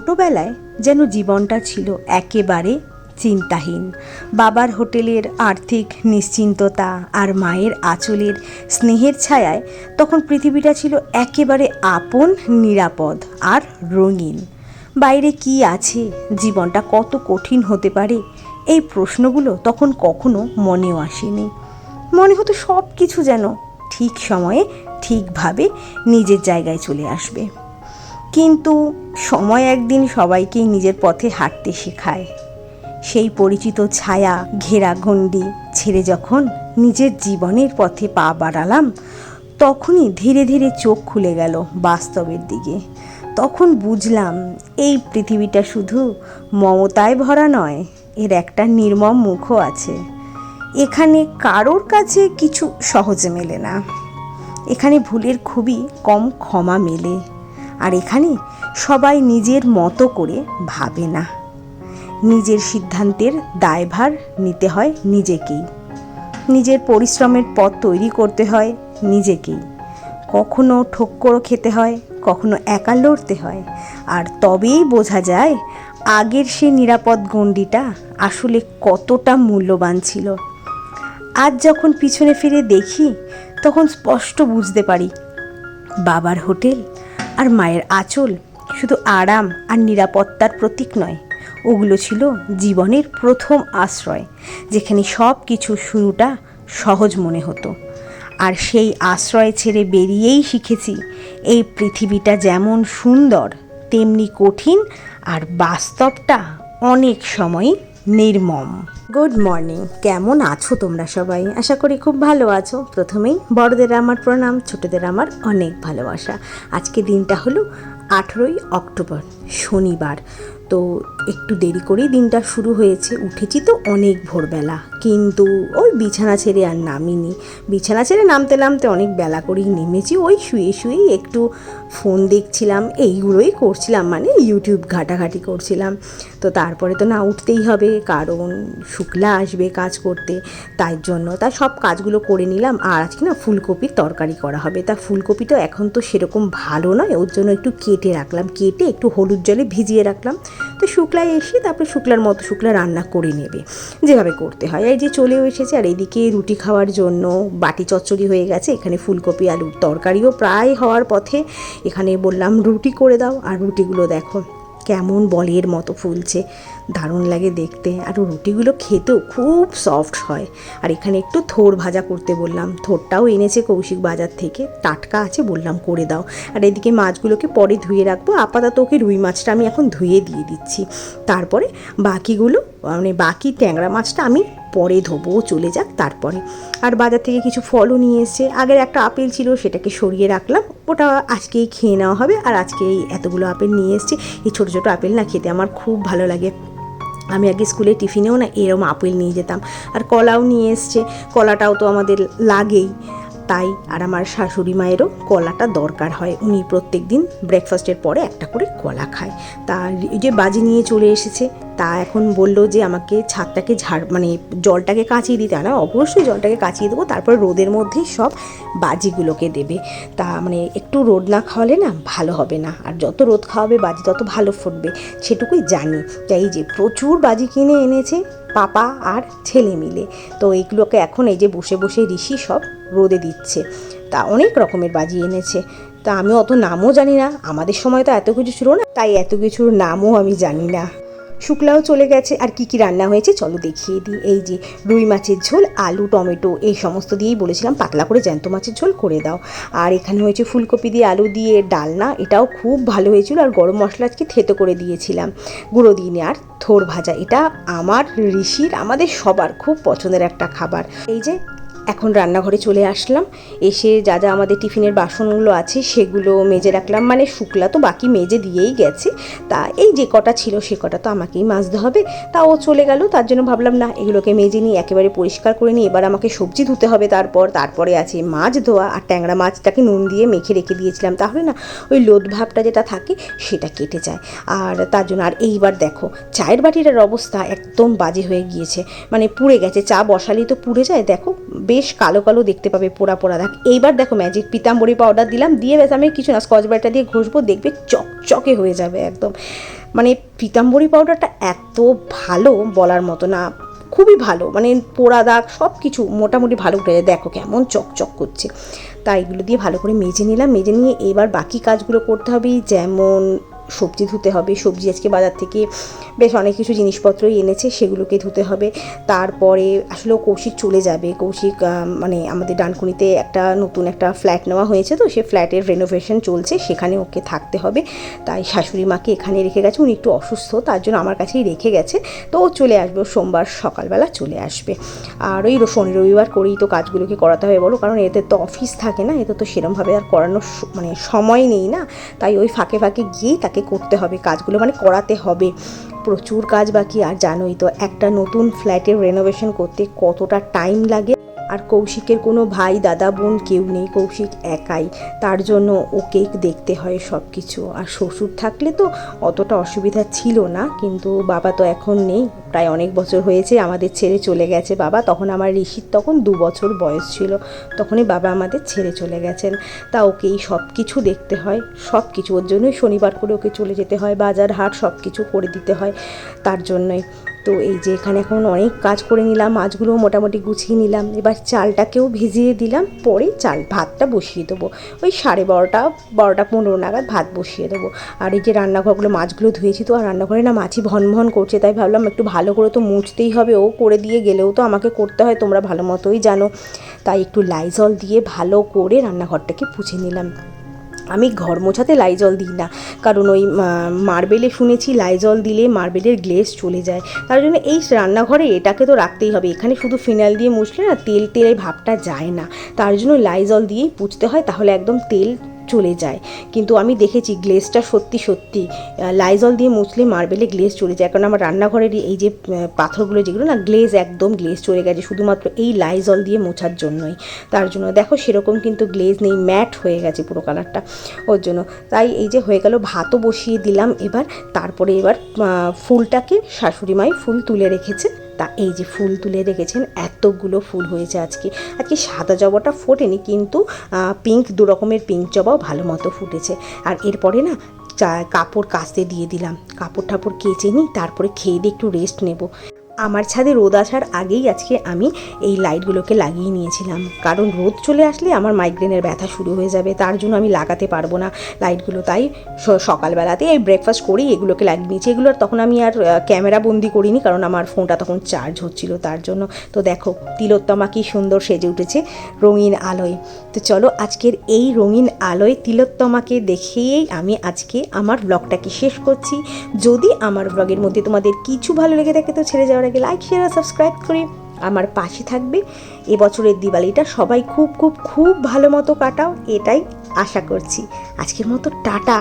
ছোটবেলায় যেন জীবনটা ছিল একেবারে চিন্তাহীন। বাবার হোটেলের আর্থিক নিশ্চিন্ততা আর মায়ের আঁচলের স্নেহের ছায়ায় তখন পৃথিবীটা ছিল একেবারে আপন, নিরাপদ আর রঙিন। বাইরে কি আছে? জীবনটা কত কঠিন হতে পারে? এই প্রশ্নগুলো তখন কখনো মনেও আসেনি। মনে হতো সব কিছু যেন ঠিক সময়ে ঠিকভাবে নিজের জায়গায় চলে আসবে। কিন্তু সময় একদিন সবাইকেই নিজের পথে হাঁটতে শেখায়। সেই পরিচিত ছায়া, ঘেরা গণ্ডি ছেড়ে যখন নিজের জীবনের পথে পা বাড়ালাম, তখনই ধীরে ধীরে চোখ খুলে গেল বাস্তবের দিকে। তখন বুঝলাম, এই পৃথিবীটা শুধু মমতায় ভরা নয়, এর একটা নির্মম মুখও আছে। এখানে কারোর কাছে কিছু সহজে মেলে না। এখানে ভুলের খুবই কম ক্ষমা মেলে। আর এখানে সবাই নিজের মতো করে ভাবে না। নিজের সিদ্ধান্তের দায়ভার নিতে হয় নিজেকেই। নিজের পরিশ্রমের পথ তৈরি করতে হয় নিজেকেই। কখনো ঠোক্করও খেতে হয়, কখনো একা লড়তে হয়। আর তবেই বোঝা যায় আগের সে নিরাপদ গণ্ডিটা আসলে কতটা মূল্যবান ছিল। আজ যখন পিছনে ফিরে দেখি, তখন স্পষ্ট বুঝতে পারি, বাবার হোটেল আর মায়ের আঁচল শুধু আরাম আর নিরাপত্তার প্রতীক নয়, ওগুলো ছিল জীবনের প্রথম আশ্রয়, যেখানে সব কিছু শুরুটা সহজ মনে হতো। আর সেই আশ্রয় ছেড়ে বেরিয়েই শিখেছি, এই পৃথিবীটা যেমন সুন্দর, তেমনি কঠিন আর বাস্তবটা অনেক সময় নির্মম। গুড মর্নিং কেমন আছো তোমরা সবাই? আশা করি খুব ভালো আছো। প্রথমেই বড়দের আমার প্রণাম, ছোটদের আমার অনেক ভালোবাসা। আজকে দিনটা হলো আঠেরোই অক্টোবর, শনিবার। তো একটু দেরি করেই দিনটা শুরু হয়েছে, উঠেছি তো অনেক ভোরবেলা। কিন্তু ওই বিছানা ছেড়ে আর নামিনি। বিছানা ছেড়ে নামতে নামতে অনেক বেলা করেই নেমেছি, ওই শুয়ে শুয়েই একটু ফোন দেখছিলাম, এইগুলোই করছিলাম মানে ইউটিউব ঘাটাঘাটি করছিলাম। তো তারপরে তো না উঠতেই হবে, কারণ শুক্লা আসবে কাজ করতে, তাই জন্য তা সব কাজগুলো করে নিলাম, আর আজকে না ফুলকপির তরকারি করা হবে। তা ফুলকপিটা এখন তো সেরকম ভালো নয়, ওর জন্য একটু কেটে রাখলাম, কেটে একটু হলুদ জলে ভিজিয়ে রাখলাম। তো শুক্লায় এসে তারপরে শুক্লার মতো শুক্লা রান্না করে নেবে। যেভাবে করতে হয়। এই যে চলেও এসেছে, আর এইদিকে রুটি খাওয়ার জন্য বাটি চচ্চড়ি হয়ে গেছে। এখানে ফুলকপি আলুর তরকারিও প্রায় হওয়ার পথে। এখানে বললাম রুটি করে দাও। আর রুটিগুলো দেখো, কেমন বলের মতো ফুলছে। দারুণ লাগে দেখতে। আর রুটিগুলো খেতেও খুব সফট হয়। আর এখানে একটু থোর ভাজা করতে বললাম। থোরটাও এনেছে কৌশিক বাজার থেকে। টাটকা আছে বললাম করে দাও। আর এদিকে মাছগুলোকে পরে ধুয়ে রাখব। আপাতত ওকে রুই মাছটা আমি এখন ধুয়ে দিয়ে দিচ্ছি। তারপরে বাকিগুলো মানে বাকি ট্যাংরা মাছটা আমি পরে ধোবো। চলে যাক তারপরে। আর বাজার থেকে কিছু ফলও নিয়ে এসছে। আগের একটা আপেল ছিল, সেটাকে সরিয়ে রাখলাম। ওটা আজকেই খেয়ে নেওয়া হবে। আর আজকে এতগুলো আপেল নিয়ে এসছে। এই ছোটো ছোটো আপেল না খেতে আমার খুব ভালো লাগে। আমি আগে স্কুলে টিফিনেও না এরম আপেল নিয়ে যেতাম। আর কলাও নিয়ে এসছে। কলাটাও তো আমাদের লাগেই। তাই আর আমার শাশুড়ি মায়েরও কলাটা দরকার হয়। উনি প্রত্যেক দিন ব্রেকফাস্টের পরে একটা করে কলা খায়। তা যে বাজি নিয়ে চলে এসেছে, তা এখন বলল যে আমাকে ছাদটাকে ঝাড় মানে জলটাকে কাচিয়ে দিতে। না অবশ্যই জলটাকে কাচিয়ে দেবো, তারপর রোদের মধ্যেই সব বাজিগুলোকে দেবে। তা মানে একটু রোদ না খাওয়ালে না ভালো হবে না। আর যত রোদ খাওয়াবে বাজি তত ভালো ফুটবে। সেটুকুই জানি। তাই যে প্রচুর বাজি কিনে এনেছে পাপা আর ছেলে মিলে। তো এইগুলোকে এখন এই যে বসে বসে ঋষি সব রোদে দিচ্ছে। তা অনেক রকমের বাজি এনেছে। তা আমি অত নামও জানি না। আমাদের সময় তো এত কিছু ছিল না। তাই এত কিছুর নামও আমি জানি না। শুক্লাও চলে গেছে। আর কি কি রান্না হয়েছে চলো দেখিয়ে দিই। এই যে রুই মাছের ঝোল, আলু, টমেটো, এই সমস্ত দিয়েই বলেছিলাম পাতলা করে জ্যান্ত মাছের ঝোল করে দাও। আর এখানে হয়েছে ফুলকপি দিয়ে আলু দিয়ে ডালনা, এটাও খুব ভালো হয়েছিল। আর গরম মশলা আজকে থেতো করে দিয়েছিলাম। গুঁড়ো দিয়ে আর থোর ভাজা, এটা আমার ঋষির, আমাদের সবার খুব পছন্দের একটা খাবার। এই যে এখন রান্নাঘরে চলে আসলাম। এসে যা যা আমাদের টিফিনের বাসনগুলো আছে, সেগুলো মেজে রাখলাম। মানে শুকলা তো বাকি মেজে দিয়েই গেছে। তা এই যে কটা ছিল, সে কটা তো আমাকেই মাজতে হবে। তা ও চলে গেল, তার জন্য ভাবলাম, না, এগুলোকে মেজে নিই একেবারে পরিষ্কার করে নিই। এবার আমাকে সবজি ধুতে হবে তারপর। তারপরে আছে মাছ ধোয়া আর ট্যাংরা মাছটাকে নুন দিয়ে মেখে রেখে দিয়েছিলাম। তাহলে না, ওই লোদ ভাবটা যেটা থাকে, সেটা কেটে যায়। আর তার জন্য, আর এইবার দেখো, চায়ের বাটিটার অবস্থা একদম বাজে হয়ে গিয়েছে। মানে পুড়ে গেছে, চা বসালেই তো পুড়ে যায়। দেখো বেশ কালো কালো দেখতে পাবে পোড়া পোড়া। দাগ এইবার দেখো ম্যাজিক পিতাম্বরী পাউডার দিলাম, দিয়ে বেশ আমি কিছু না স্কচ ব্রাইটটা দিয়ে ঘষবো, দেখবে চকচকে হয়ে যাবে একদম। মানে পিতাম্বরী পাউডারটা এত ভালো বলার মতো না, খুবই ভালো মানে পোড়া দাগ সব কিছু মোটামুটি ভালো উঠে যায়। দেখো কেমন চকচক করছে। তাই এগুলো দিয়ে ভালো করে মেজে নিলাম, মেজে নিয়ে এবার বাকি কাজগুলো করতে হবে, যেমন সবজি ধুতে হবে। সবজি আজকে বাজার থেকে বেশ অনেক কিছু জিনিসপত্রই এনেছে, সেগুলোকে ধুতে হবে। তারপরে আসলে কৌশিক চলে যাবে। কৌশিক মানে আমাদের ডানকুনিতে একটা নতুন একটা ফ্ল্যাট নেওয়া হয়েছে তো, সে ফ্ল্যাটের রেনোভেশন চলছে, সেখানে ওকে থাকতে হবে। তাই শাশুড়ি মাকে এখানে রেখে গেছে, উনি একটু অসুস্থ, তার জন্য আমার কাছেই রেখে গেছে। তো ও চলে আসবে সোমবার সকালবেলা চলে আসবে। আর ওই শনি, রবিবার করেই তো কাজগুলোকে করাতে হবে বলো, কারণ এতে তো অফিস থাকে না, এতে তো সেরমভাবে আর করানোর মানে সময় নেই না। তাই ওই ফাঁকে ফাঁকে গিয়েই তাকে করতে হবে, কাজগুলো মানে করাতে হবে। প্রচুর কাজ বাকি, আর জানোই তো, একটা নতুন ফ্ল্যাটের রেনোভেশন করতে কতটা টাইম লাগে। আর কৌশিকের কোনো ভাই, দাদা, বোন কেউ নেই, কৌশিক একাই। তার জন্য ওকেই দেখতে হয় সব কিছু আর শ্বশুর থাকলে তো অতটা অসুবিধা ছিল না, কিন্তু বাবা তো এখন নেই। প্রায় অনেক বছর হয়েছে আমাদের ছেড়ে চলে গেছে বাবা। তখন আমার ঋষির তখন দু বছর বয়স ছিল। তখনই বাবা আমাদের ছেড়ে চলে গেছেন। তা ওকেই সব কিছু দেখতে হয়। সব কিছু ওর জন্যই শনিবার করে ওকে চলে যেতে হয়। বাজার হাট সব কিছু করে দিতে হয়। তার জন্যই। তো এই যে এখানে এখন অনেক কাজ করে নিলাম মাছগুলো মোটামুটি গুছিয়ে নিলাম। এবার চালটাকেও ভিজিয়ে দিলাম, পরে চাল ভাতটা বসিয়ে দেবো। ওই সাড়ে বারোটা বারোটা পনেরো নাগাদ ভাত বসিয়ে দেবো। আর এই যে রান্নাঘরগুলো মাছগুলো ধুয়েছি তো, আর রান্নাঘরে না মাছি ভন ভন করছে, তাই ভাবলাম একটু ভালো করে তো মুছতেই হবে, ও করে দিয়ে গেলেও তো আমাকে করতে হয়, তোমরা ভালো মতোই জানো। তাই একটু লাইজল দিয়ে ভালো করে রান্নাঘরটাকে পুছে নিলাম। আমি ঘর মোছাতে লাইজল দিই না। কারণ ওই মার্বেলে শুনেছি লাইজল দিলে মার্বেলের গ্লেস চলে যায়। তার জন্য এই রান্নাঘরে এটাকে তো রাখতেই হবে। এখানে শুধু ফিনাইল দিয়ে মুছলে না, তেল তেলে ভাবটা যায় না। তার জন্য লাইজল দিয়েই পুছতে হয়। তাহলে একদম তেল চলে যায়। কিন্তু আমি দেখেছি গ্লেজটা সত্যি সত্যি লাইজল দিয়ে মুছলে মার্বেলে গ্লেজ চলে যায়। কারণ আমার রান্নাঘরের এই যে পাথরগুলো যেগুলো না গ্লেজ একদম গ্লেজ চলে গেছে। শুধুমাত্র এই লাইজল দিয়ে মোছার জন্যই। তার জন্য দেখো সেরকম কিন্তু গ্লেজ নেই ম্যাট হয়ে গেছে পুরো কালারটা ওর জন্য। তাই এই যে হয়ে গেল, ভাতও বসিয়ে দিলাম এবার। তারপরে এবার ফুলটাকে শাশুড়ি মাই ফুল তুলে রেখেছে। তা এই যে ফুল তুলে রেখেছেন, এতগুলো ফুল হয়েছে আজকে। আজকে সাদা জবাটা ফোটেনি, কিন্তু পিঙ্ক দু রকমের পিঙ্ক জবাও ভালো মতো ফুটেছে। আর এরপরে না, চা, কাপড় কাচতে দিয়ে দিলাম। কাপড় টাপড় কেচে নিই তারপরে খেয়ে দিয়ে একটু রেস্ট নেব। আমার ছাদে রোদ আসার আগেই আজকে আমি এই লাইটগুলোকে লাগিয়ে নিয়েছিলাম। কারণ রোদ চলে আসলে আমার মাইগ্রেনের ব্যথা শুরু হয়ে যাবে, তার জন্য আমি লাগাতে পারব না লাইটগুলো। তাই সকালবেলাতে এই ব্রেকফাস্ট করেই এগুলোকে লাগিয়ে নিয়েছি। এগুলো তখন আমি আর ক্যামেরা বন্দি করিনি, কারণ আমার ফোনটা তখন চার্জ হচ্ছিল তার জন্য। তো দেখো, তিলোত্তমা কি সুন্দর সেজে উঠেছে রঙিন আলোয়। তো চলো আজকের এই রঙিন আলোয় তিলোত্তমাকে দেখেই আমি আজকে আমার ব্লগটাকে শেষ করছি। যদি আমার ব্লগের মধ্যে তোমাদের কিছু ভালো লেগে থাকে তো ছেড়ে যাওয়ার আগে লাইক শেয়ার আর সাবস্ক্রাইব করে আমার পাশে থাকবে। এবছরের দিওয়ালিটা সবাই খুব খুব খুব ভালো মতো কাটাও, এটাই আশা করছি। আজকের মতো টাটা।